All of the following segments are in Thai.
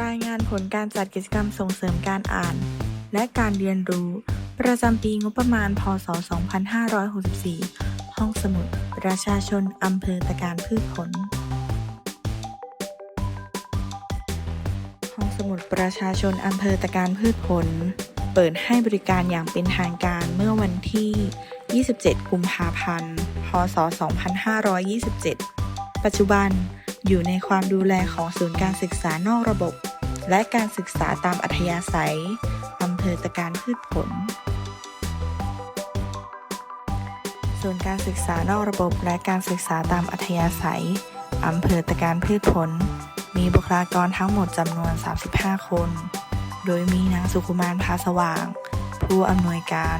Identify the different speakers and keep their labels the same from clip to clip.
Speaker 1: รายงานผลการจัดกิจกรรมส่งเสริมการอ่าน และการเรียนรู้ ประจำปีงบประมาณ พศ 2564 ห้องสมุด ประชาชน อำเภอตะการพืชผล ห้องสมุดประชาชน อำเภอตะการพืชผล เปิดให้บริการอย่างเป็นทางการเมื่อวันที่ 27 กุมภาพันธ์ พศ 2527 ปัจจุบัน อยู่ในความดูแลของศูนย์การศึกษานอกระบบ และการศึกษาตามอัธยาศัยอำเภอตะการพืชผลส่วนย์การศึกษานอกระบบและการศึกษาตามอัธยาศัยอำเภอตะการพืชผล มีบุคลากรทั้งหมดจำนวน 35 คน โดยมีนางสุขุมานพาสว่าง ผู้อำนวยการ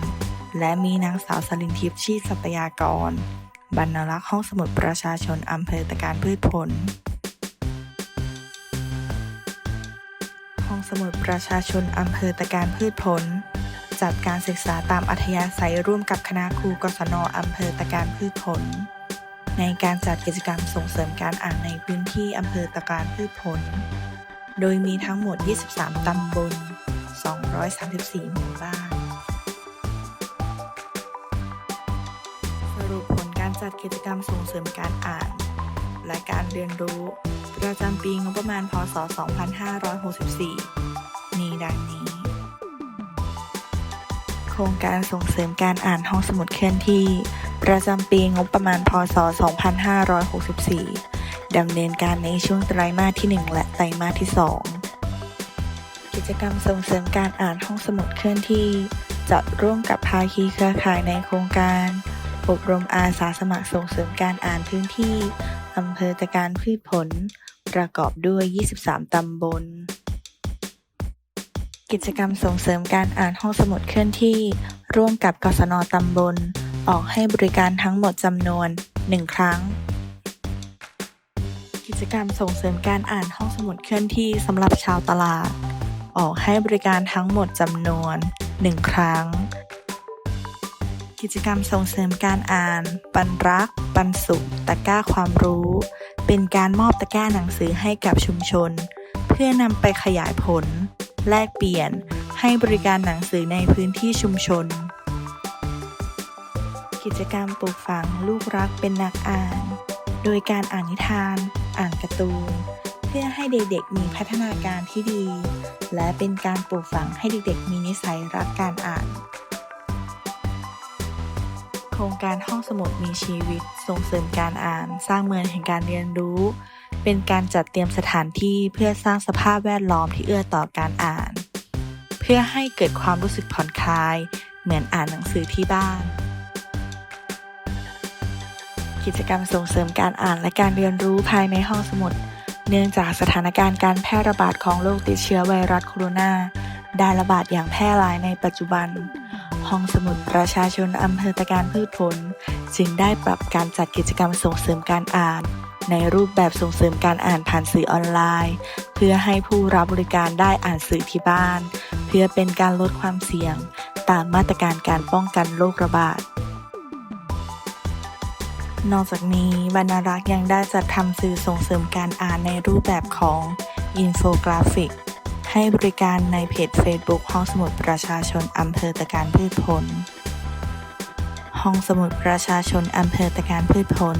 Speaker 1: และมีนางสาวสลินทิพย์ชีสัตยากร บรรณารักษ์ห้องสมุดประชาชนอำเภอตะการพืชผล ห้องสมุดประชาชนอำเภอตะการพืชผล จัดการศึกษาตามอัธยาศัยร่วมกับคณะครูกศนอำเภอตะการพืชผล ในการจัดกิจกรรมส่งเสริมการอ่านในพื้นที่อำเภอตะการพืชผล โดยมีทั้งหมด 23 ตำบล 234 หมู่บ้าน จัดกิจกรรมส่งเสริมการอ่าน และการเรียนรู้ ประจำปีงบประมาณ พศ 2564 มีดังนี้ โครงการส่งเสริมการอ่านห้องสมุดเคลื่อนที่ ประจำปีงบประมาณ พศ 2564 ดำเนินการในช่วงไตรมาสที่ 1 และไตรมาสที่ 2 กิจกรรมส่งเสริมการอ่านห้องสมุดเคลื่อนที่ จัดร่วมกับภาคีเครือข่ายในโครงการ อบรมอาสาสมัครส่งเสริมการอ่านพื้นที่ อำเภอตะการพืชผล ประกอบด้วย 23 ตำบล กิจกรรมส่งเสริมการอ่านห้องสมุดเคลื่อนที่ ร่วมกับกศนตำบล ออกให้บริการทั้งหมดจำนวน 1 ครั้ง กิจกรรมส่งเสริมการอ่านห้องสมุดเคลื่อนที่สำหรับชาวตลาด ออกให้บริการทั้งหมดจำนวน 1 ครั้ง กิจกรรมส่งเสริมการอ่าน ปันรัก ปันสุข ตะกร้าความรู้ เป็นการมอบตะกร้าหนังสือให้กับชุมชน เพื่อนำไปขยายผล แลกเปลี่ยน ให้บริการหนังสือในพื้นที่ชุมชน กิจกรรมปลูกฝังลูกรักเป็นนักอ่าน โดยการอ่านนิทาน อ่านการ์ตูน เพื่อให้เด็กๆมีพัฒนาการที่ดี และเป็นการปลูกฝังให้เด็กๆมีนิสัยรักการอ่าน รงการห้องสมุดมีชีวิต ส่งเสริมการอ่าน สร้างเมืองแห่งการเรียนรู้ เป็นการจัดเตรียมสถานที่เพื่อสร้างสภาพแวดล้อมที่เอื้อต่อการอ่าน เพื่อให้เกิดความรู้สึกผ่อนคลาย เหมือนอ่านหนังสือที่บ้าน กิจกรรมส่งเสริมการอ่านและการเรียนรู้ภายในห้องสมุด เนื่องจากสถานการณ์การแพร่ระบาดของโรคติดเชื้อไวรัสโคโรนาได้ระบาดอย่างแพร่หลายในปัจจุบัน ห้องสมุดประชาชนอำเภอตะการพืชผล จึงได้ปรับการจัดกิจกรรมส่งเสริมการอ่าน ในรูปแบบส่งเสริมการอ่านผ่านสื่อออนไลน์ เพื่อให้ผู้รับบริการได้อ่านสื่อที่บ้าน เพื่อเป็นการลดความเสี่ยง ตามมาตรการการป้องกันโรคระบาดนอกจากนี้บรรณารักษ์ยังได้จัดทำสื่อส่งเสริมการอ่านในรูปแบบของอินโฟกราฟิก ให้บริการในเพจ Facebook ห้องสมุดประชาชนอำเภอตะการพืชผล ห้องสมุดประชาชนอำเภอตะการพืชผล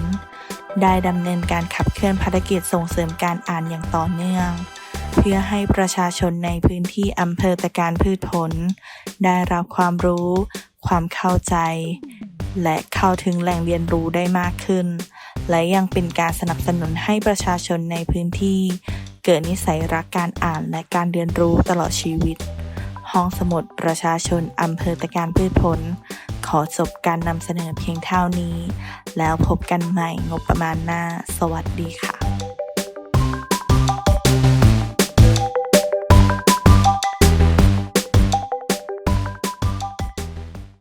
Speaker 1: ได้ดำเนินการขับเคลื่อนภารกิจส่งเสริมการอ่านอย่างต่อเนื่อง เพื่อให้ประชาชนในพื้นที่อำเภอตะการพืชผล ได้รับความรู้ ความเข้าใจ และเข้าถึงแหล่งเรียนรู้ได้มากขึ้น และยังเป็นการสนับสนุนให้ประชาชนในพื้นที่ เกิดนิสัยรักการอ่านและการเรียนรู้ตลอดชีวิต ห้องสมุดประชาชนอำเภอตะการพืชผล ขอจบการนำเสนอเพียงเท่านี้ แล้วพบกันใหม่งบประมาณหน้า สวัสดีค่ะ